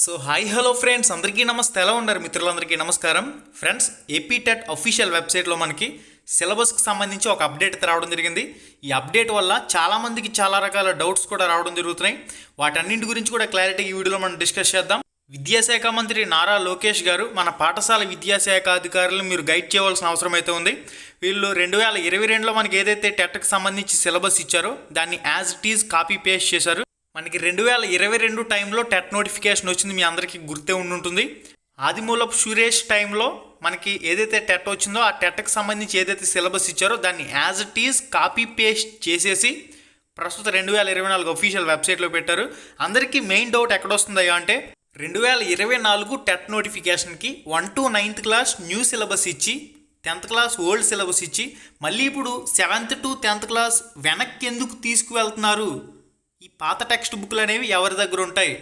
So hi hello friends. అందరికీ నమస్తే. ఎలా ఉన్నారు మిత్రులందరికీ? నమస్కారం. ఫ్రెండ్స్ ఏపీటెట్ అఫీషియల్ వెబ్సైట్లో మనకి సిలబస్కి సంబంధించి ఒక అప్డేట్ అయితే రావడం జరిగింది. ఈ అప్డేట్ వల్ల చాలామందికి చాలా రకాల డౌట్స్ కూడా రావడం జరుగుతున్నాయి. వాటన్నింటి గురించి కూడా క్లారిటీ ఈ వీడియోలో మనం డిస్కస్ చేద్దాం. విద్యాశాఖ మంత్రి నారా లోకేష్ గారు మన పాఠశాల విద్యాశాఖ అధికారులను మీరు గైడ్ చేయవలసిన అవసరం అయితే ఉంది. వీళ్ళు రెండు వేల ఇరవై రెండులో మనకి ఏదైతే టెట్కి సంబంధించి సిలబస్ ఇచ్చారో దాన్ని as it is copy paste చేశారు. మనకి రెండు వేల ఇరవై రెండు టైంలో టెట్ నోటిఫికేషన్ వచ్చింది మీ అందరికీ గుర్తే ఉండుంటుంది. ఆదిమూలపు సురేష్ టైంలో మనకి ఏదైతే టెట్ వచ్చిందో ఆ టెట్కి సంబంధించి ఏదైతే సిలబస్ ఇచ్చారో దాన్ని as it is copy paste చేసేసి ప్రస్తుతం రెండు వేల ఇరవై నాలుగు అఫీషియల్ వెబ్సైట్లో పెట్టారు. అందరికీ మెయిన్ డౌట్ ఎక్కడొస్తుందయ్యా అంటే రెండు వేల ఇరవై నాలుగు టెట్ నోటిఫికేషన్కి one to ninth class new syllabus ఇచ్చి టెన్త్ క్లాస్ ఓల్డ్ సిలబస్ ఇచ్చి మళ్ళీ ఇప్పుడు సెవెంత్ టు టెన్త్ క్లాస్ వెనక్కి ఎందుకు తీసుకువెళ్తున్నారు? ఈ పాత టెక్స్ట్ బుక్లు అనేవి ఎవరి దగ్గర ఉంటాయి?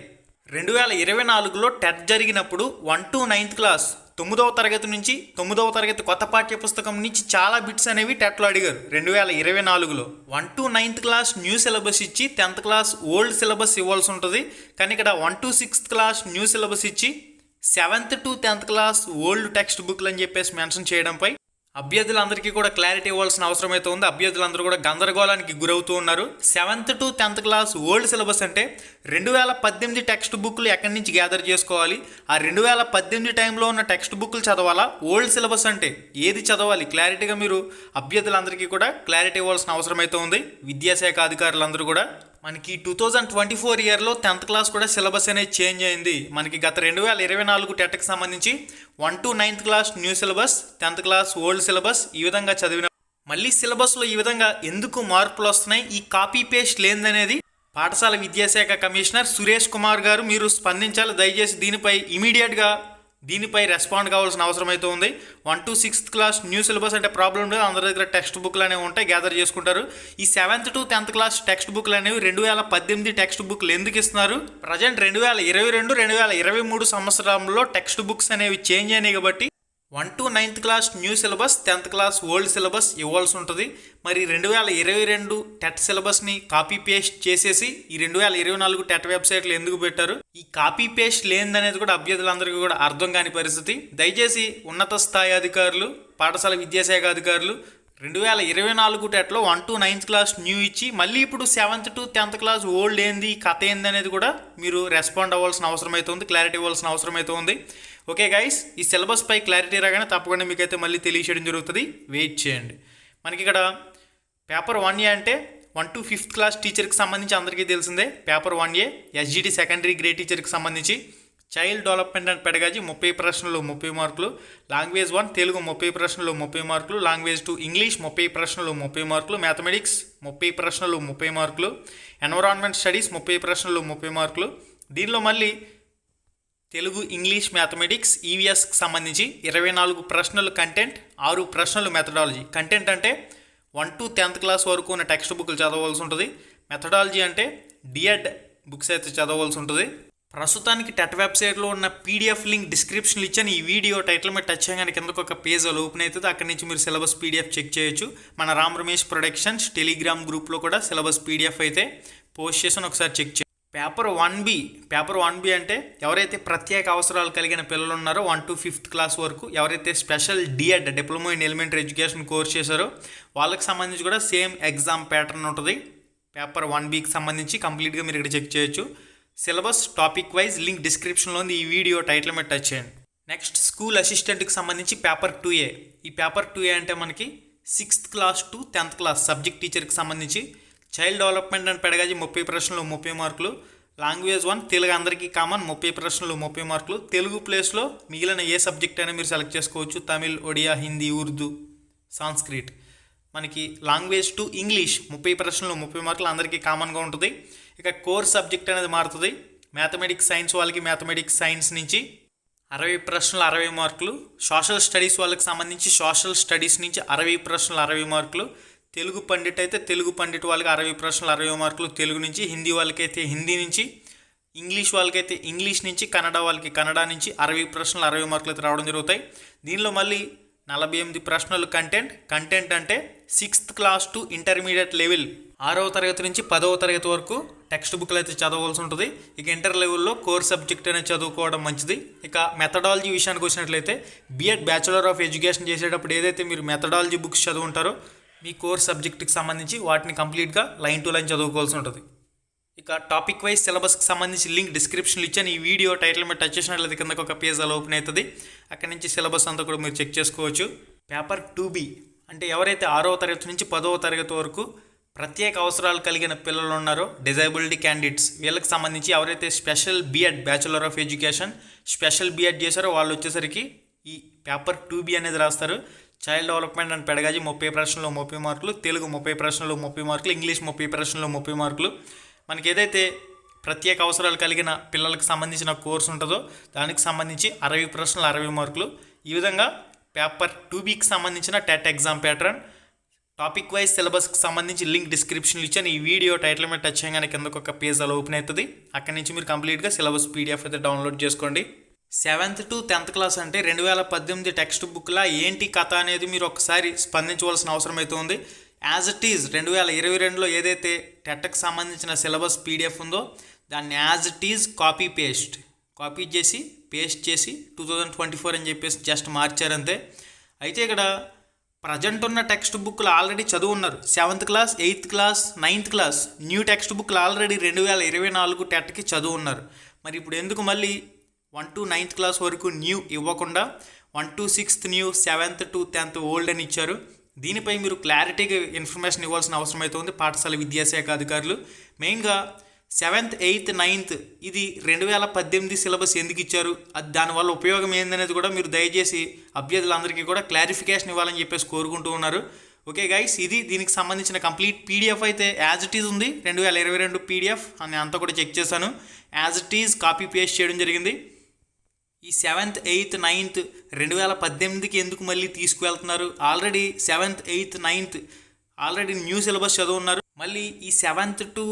రెండు వేల ఇరవై నాలుగులో టెట్ జరిగినప్పుడు వన్ టు నైన్త్ క్లాస్ తొమ్మిదవ తరగతి నుంచి తొమ్మిదవ తరగతి కొత్త పాఠ్య పుస్తకం నుంచి చాలా బిట్స్ అనేవి టెట్లో అడిగారు. రెండు వేల ఇరవై నాలుగులో one to ninth class new syllabus ఇచ్చి టెన్త్ క్లాస్ ఓల్డ్ సిలబస్ ఇవ్వాల్సి ఉంటుంది. కానీ ఇక్కడ one to sixth class new syllabus ఇచ్చి seventh to tenth class old text బుక్లు అని చెప్పేసి మెన్షన్ చేయడంపై అభ్యర్థులందరికీ కూడా క్లారిటీ ఇవ్వాల్సిన అవసరం అయితే ఉంది. అభ్యర్థులందరూ కూడా గందరగోళానికి గురవుతూ ఉన్నారు seventh to tenth class old syllabus అంటే రెండు వేల పద్దెనిమిది టెక్స్ట్ బుక్లు ఎక్కడి నుంచి గ్యాదర్ చేసుకోవాలి? ఆ రెండు వేల పద్దెనిమిది టైంలో ఉన్న టెక్స్ట్ బుక్లు చదవాలా? ఓల్డ్ సిలబస్ అంటే ఏది చదవాలి? క్లారిటీగా మీరు అభ్యర్థులందరికీ కూడా క్లారిటీ ఇవ్వాల్సిన అవసరం అయితే ఉంది. విద్యాశాఖ అధికారులందరూ కూడా మనకి టూ థౌజండ్ ట్వంటీ ఫోర్ ఇయర్లో టెన్త్ క్లాస్ కూడా సిలబస్ అనేది చేంజ్ అయింది. మనకి గత రెండు వేల ఇరవై నాలుగు టెట్కి సంబంధించి one to ninth class new syllabus tenth class old syllabus ఈ విధంగా చదివిన మళ్ళీ సిలబస్లో ఈ విధంగా ఎందుకు మార్పులు వస్తున్నాయి? ఈ కాపీ పేస్ట్ లేనిదనేది పాఠశాల విద్యాశాఖ కమిషనర్ సురేష్ కుమార్ గారు మీరు స్పందించాలి. దయచేసి దీనిపై ఇమీడియట్గా దీనిపై రెస్పాండ్ కావాల్సిన అవసరం అయితే ఉంది. One to sixth class new syllabus అంటే ప్రాబ్లం లేదు. అందరి దగ్గర టెక్స్ట్ బుక్లు అనేవి ఉంటాయి. గ్యాదర్ చేసుకుంటారు. ఈ seventh to tenth class text బుక్లు అనేవి రెండు వేల పద్దెనిమిది టెక్స్ట్ బుక్లు ఎందుకు ఇస్తున్నారు? ప్రజెంట్ రెండు వేల ఇరవై రెండు రెండు వేల ఇరవై మూడు సంవత్సరంలో టెక్స్ట్ బుక్స్ అనేవి చేంజ్ అయినాయి కాబట్టి one to ninth class new syllabus tenth class old syllabus ఇవ్వాల్సి ఉంటుంది. మరి రెండు వేల ఇరవై రెండు టెట్ సిలబస్ని కాపీ పేస్ట్ చేసేసి ఈ రెండు వేల ఇరవై నాలుగు టెట్ వెబ్సైట్లు ఎందుకు పెట్టారు? ఈ కాపీ పేస్ట్ లేనిదనేది కూడా అభ్యర్థులందరికీ కూడా అర్థం కాని పరిస్థితి. దయచేసి ఉన్నత స్థాయి అధికారులు పాఠశాల విద్యాశాఖ అధికారులు రెండు వేల ఇరవై నాలుగు టెట్లో one to ninth class new ఇచ్చి మళ్ళీ ఇప్పుడు seventh to tenth class old ఏంది కథ ఏంది అనేది కూడా మీరు రెస్పాండ్ అవ్వాల్సిన అవసరం అయితే ఉంది క్లారిటీ ఇవ్వాల్సిన అవసరం అయితే ఉంది ఓకే గైస్ ఈ సిలబస్ పై క్లారిటీ రాగానే తప్పకుండా మీకైతే మళ్ళీ తెలియచేయడం జరుగుతుంది. వెయిట్ చేయండి. మనకి ఇక్కడ పేపర్ వన్ ఏ అంటే వన్ టు ఫిఫ్త్ క్లాస్ టీచర్కి సంబంధించి అందరికీ తెలిసిందే. Paper one A SGT secondary grade టీచర్కి సంబంధించి. చైల్డ్ డెవలప్మెంట్ అండ్ పెడగాజీ ముప్పై ప్రశ్నలు ముప్పై మార్కులు. లాంగ్వేజ్ వన్ తెలుగు ముప్పై ప్రశ్నలు ముప్పై మార్కులు. లాంగ్వేజ్ టూ ఇంగ్లీష్ ముప్పై ప్రశ్నలు ముప్పై మార్కులు. మ్యాథమెటిక్స్ ముప్పై ప్రశ్నలు ముప్పై మార్కులు. ఎన్విరాన్మెంట్ స్టడీస్ ముప్పై ప్రశ్నలు ముప్పై మార్కులు. దీనిలో మళ్ళీ తెలుగు ఇంగ్లీష్ మ్యాథమెటిక్స్ ఈవీఎస్కి సంబంధించి ఇరవై నాలుగు ప్రశ్నలు కంటెంట్ ఆరు ప్రశ్నలు మెథడాలజీ కంటెంట్ అంటే వన్ టు టెన్త్ క్లాస్ వరకు ఉన్న టెక్స్ట్ బుక్లు చదవవలసి ఉంటుంది. మెథడాలజీ అంటే డిఎడ్ బుక్స్ అయితే చదవవలసి ఉంటుంది. ప్రస్తుతానికి టెట్ వెబ్సైట్లో ఉన్న పీడిఎఫ్ లింక్ డిస్క్రిప్షన్లు ఇచ్చాను. ఈ వీడియో టైటిల్ మీద టచ్ చేయగానే కిందకు ఒక పేజ్ అలా ఓపెన్ అవుతుంది. అక్కడి నుంచి మీరు సిలబస్ పీడిఎఫ్ చెక్ చేయొచ్చు. మన రామ్ రమేష్ ప్రొడక్షన్స్ టెలిగ్రామ్ గ్రూప్లో కూడా సిలబస్ పీడిఎఫ్ అయితే పోస్ట్ చేసాను ఒకసారి చెక్ చేయండి. Paper one B paper one B అంటే ఎవరైతే ప్రత్యేక అవసరాలు కలిగిన పిల్లలు ఉన్నారో వన్ టు ఫిఫ్త్ క్లాస్ వరకు ఎవరైతే special D Ed diploma in elementary education course చేశారో వాళ్ళకి సంబంధించి కూడా సేమ్ ఎగ్జామ్ ప్యాటర్న్ ఉంటుంది. పేపర్ వన్ బీకి సంబంధించి కంప్లీట్గా మీరు ఇక్కడ చెక్ చేయొచ్చు. సిలబస్ టాపిక్ వైజ్ లింక్ డిస్క్రిప్షన్లో ఉంది. ఈ వీడియో టైటిల్ మీద టచ్ చేయండి. నెక్స్ట్ స్కూల్ అసిస్టెంట్కి సంబంధించి పేపర్ టూ ఏ. ఈ పేపర్ టూ ఏ అంటే మనకి sixth class to tenth class subject టీచర్కి సంబంధించి చైల్డ్ డెవలప్మెంట్ అండ్ పెడగాజీ ముప్పై ప్రశ్నలు ముప్పై మార్కులు. లాంగ్వేజ్ వన్ తెలుగు అందరికీ కామన్ ముప్పై ప్రశ్నలు ముప్పై మార్కులు. తెలుగు ప్లేస్లో మిగిలిన ఏ సబ్జెక్ట్ అయినా మీరు సెలెక్ట్ చేసుకోవచ్చు. తమిళ్ ఒడియా హిందీ ఉర్దూ సాంస్క్రిట్. మనకి లాంగ్వేజ్ టు ఇంగ్లీష్ ముప్పై ప్రశ్నలు ముప్పై మార్కులు అందరికీ కామన్గా ఉంటుంది. ఇక కోర్ సబ్జెక్ట్ అనేది మారుతుంది. మ్యాథమెటిక్స్ సైన్స్ వాళ్ళకి మ్యాథమెటిక్స్ సైన్స్ నుంచి అరవై ప్రశ్నలు అరవై మార్కులు. సోషల్ స్టడీస్ వాళ్ళకి సంబంధించి సోషల్ స్టడీస్ నుంచి అరవై ప్రశ్నలు అరవై మార్కులు. తెలుగు పండిట్ అయితే తెలుగు పండిట్ వాళ్ళకి అరవై ప్రశ్నలు అరవై మార్కులు. తెలుగు నుంచి హిందీ వాళ్ళకైతే హిందీ నుంచి ఇంగ్లీష్ వాళ్ళకైతే ఇంగ్లీష్ నుంచి కన్నడ వాళ్ళకి కన్నడ నుంచి అరవై ప్రశ్నలు అరవై మార్కులు అయితే రావడం జరుగుతాయి. దీనిలో మళ్ళీ నలభై ఎనిమిది ప్రశ్నలు కంటెంట్ కంటెంట్ అంటే sixth class to intermediate level ఆరవ తరగతి నుంచి పదవ తరగతి వరకు టెక్స్ట్ బుక్లు అయితే చదవాల్సి ఉంటుంది. ఇక ఇంటర్ లెవెల్లో కోర్ సబ్జెక్ట్ అనేది చదువుకోవడం మంచిది. ఇక మెథడాలజీ విషయానికి వచ్చినట్లయితే బీఎడ్ బ్యాచులర్ ఆఫ్ ఎడ్యుకేషన్ చేసేటప్పుడు ఏదైతే మీరు మెథడాలజీ బుక్స్ చదువుంటారో మీ కోర్ సబ్జెక్ట్కి సంబంధించి వాటిని కంప్లీట్గా లైన్ టు లైన్ చదువుకోవాల్సి ఉంటుంది. ఇక టాపిక్ వైజ్ సిలబస్కి సంబంధించి లింక్ డిస్క్రిప్షన్లో ఇచ్చాను. ఈ వీడియో టైటిల్ మీద టచ్ చేసినట్లయితే కిందకు ఒక పేజ్ అలా ఓపెన్ అవుతుంది. అక్కడి నుంచి సిలబస్ అంతా కూడా మీరు చెక్ చేసుకోవచ్చు. పేపర్ టూ బి అంటే ఎవరైతే ఆరవ తరగతి నుంచి పదవ తరగతి వరకు ప్రత్యేక అవసరాలు కలిగిన పిల్లలు ఉన్నారో. డిజైబిలిటీ క్యాండిడేట్స్ వీళ్ళకి సంబంధించి ఎవరైతే special B Ed bachelor of education special B Ed చేశారో వాళ్ళు వచ్చేసరికి ఈ పేపర్ టూ బి అనేది రాస్తారు. చైల్డ్ డెవలప్మెంట్ అండ్ పెడగాజీ ముప్పై ప్రశ్నలు ముప్పై మార్కులు. తెలుగు ముప్పై ప్రశ్నలు ముప్పై మార్కులు. ఇంగ్లీష్ ముప్పై ప్రశ్నలు ముప్పై మార్కులు. మనకి ఏదైతే ప్రత్యేక అవసరాలు కలిగిన పిల్లలకు సంబంధించిన కోర్సు ఉంటుందో దానికి సంబంధించి అరవై ప్రశ్నలు అరవై మార్కులు. ఈ విధంగా పేపర్ టూ బీకి సంబంధించిన TET exam pattern topic wise సిలబస్కి సంబంధించి లింక్ డిస్క్రిప్షన్లో ఇచ్చాను. ఈ వీడియో టైటిల్ మీద టచ్ చేయగానే కిందకు ఒక పేజ్ అలా ఓపెన్ అవుతుంది. అక్కడి నుంచి మీరు కంప్లీట్గా సిలబస్ పీడిఎఫ్ అయితే డౌన్లోడ్ చేసుకోండి. సెవెంత్ టు టెన్త్ క్లాస్ అంటే రెండు వేల పద్దెనిమిది టెక్స్ట్ బుక్లా ఏంటి కథ అనేది మీరు ఒకసారి స్పందించవలసిన అవసరం అయితే ఉంది. యాజ్ ఇట్ ఈజ్ రెండు వేల ఇరవై రెండులో ఏదైతే టెట్కి సంబంధించిన సిలబస్ పీడిఎఫ్ ఉందో దాన్ని as it is copy paste copy చేసి పేస్ట్ చేసి టూ థౌజండ్ ట్వంటీ ఫోర్ అని చెప్పేసి జస్ట్ మార్చారంతే. అయితే ఇక్కడ ప్రజెంట్ ఉన్న టెక్స్ట్ బుక్లు ఆల్రెడీ చదువు ఉన్నారు seventh class eighth class ninth class new text బుక్లు ఆల్రెడీ రెండు వేల ఇరవై నాలుగు టెట్కి చదువు ఉన్నారు మరి ఇప్పుడు ఎందుకు మళ్ళీ వన్ టు నైన్త్ క్లాస్ వరకు న్యూ ఇవ్వకుండా one to sixth new seventh to tenth old అని ఇచ్చారు? దీనిపై మీరు క్లారిటీగా ఇన్ఫర్మేషన్ ఇవ్వాల్సిన అవసరం అయితే ఉంది. పాఠశాల విద్యాశాఖ అధికారులు. మెయిన్గా సెవెంత్ ఎయిత్ నైన్త్ ఇది రెండు వేల పద్దెనిమిది సిలబస్ ఎందుకు ఇచ్చారు? అది దానివల్ల ఉపయోగం ఏందనేది కూడా మీరు దయచేసి అభ్యర్థులందరికీ కూడా క్లారిఫికేషన్ ఇవ్వాలని చెప్పేసి కోరుకుంటూ ఉన్నారు. ఓకే గైస్ ఇది దీనికి సంబంధించిన కంప్లీట్ పీడిఎఫ్ అయితే యాజ్ ఇట్ ఈజ్ ఉంది. రెండు వేల ఇరవై రెండు పీడిఎఫ్ అని అంతా కూడా చెక్ చేశాను. As it is copy paste చేయడం జరిగింది. ఈ సెవెంత్ ఎయిత్ నైన్త్ రెండు వేల పద్దెనిమిదికి ఎందుకు మళ్ళీ తీసుకువెళ్తున్నారు? Already seventh eighth ninth already new syllabus చదువున్నారు. మళ్ళీ ఈ సెవెంత్ టు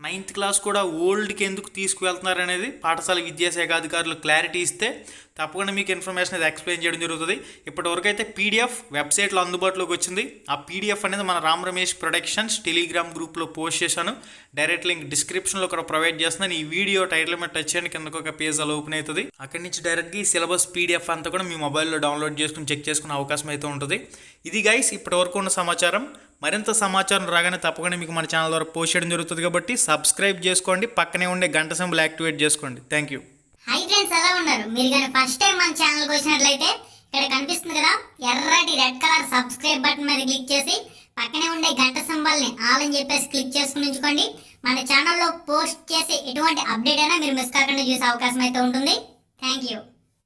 నైన్త్ క్లాస్ కూడా ఓల్డ్కి ఎందుకు తీసుకువెళ్తున్నారు అనేది పాఠశాల విద్యాశాఖ అధికారులు క్లారిటీ ఇస్తే తప్పకుండా మీకు ఇన్ఫర్మేషన్ అనేది ఎక్స్ప్లెయిన్ చేయడం జరుగుతుంది. ఇప్పటివరకు అయితే పీడిఎఫ్ వెబ్సైట్లో అందుబాటులోకి వచ్చింది. ఆ పీడిఎఫ్ అనేది మన రామ్ రమేష్ ప్రొడక్షన్స్ టెలిగ్రామ్ గ్రూప్లో పోస్ట్ చేశాను. డైరెక్ట్ లింక్ డిస్క్రిప్షన్లో కూడా ప్రొవైడ్ చేస్తున్నాను. ఈ వీడియో టైటిల్ మీద టచ్ చేయండి. కిందకు ఒక పేజ్ అలా ఓపెన్ అవుతుంది. అక్కడి నుంచి డైరెక్ట్గా ఈ సిలబస్ పీడిఎఫ్ అంతా కూడా మీ మొబైల్లో డౌన్లోడ్ చేసుకుని చెక్ చేసుకునే అవకాశం అయితే ఉంటుంది. ఇది గైస్ ఇప్పటివరకు ఉన్న సమాచారం. మరింత సమాచారం రాగానే తప్పకుండా మీకు మన ఛానల్ ద్వారా పోస్ట్ చేయడం జరుగుతుంది కాబట్టి సబ్స్క్రైబ్ చేసుకోండి. పక్కనే ఉండే గంట సింబల్ యాక్టివేట్ చేసుకోండి. థ్యాంక్ యూ హై ఫ్రెండ్స్ ఎలా ఉన్నారు? మీరు కానీ ఫస్ట్ టైం మన ఛానల్కి వచ్చినట్లయితే ఇక్కడ కనిపిస్తుంది కదా ఎర్రటి రెడ్ కలర్ సబ్స్క్రైబ్ బటన్ మీద క్లిక్ చేసి పక్కనే ఉండే గంట సింబల్ని ఆల్ అని చెప్పేసి క్లిక్ చేసుకుని ఉంచుకోండి. మన ఛానల్లో పోస్ట్ చేసే ఎటువంటి అప్డేట్ అయినా మీరు మిస్ కాకుండా చూసే అవకాశం అయితే ఉంటుంది. Thank you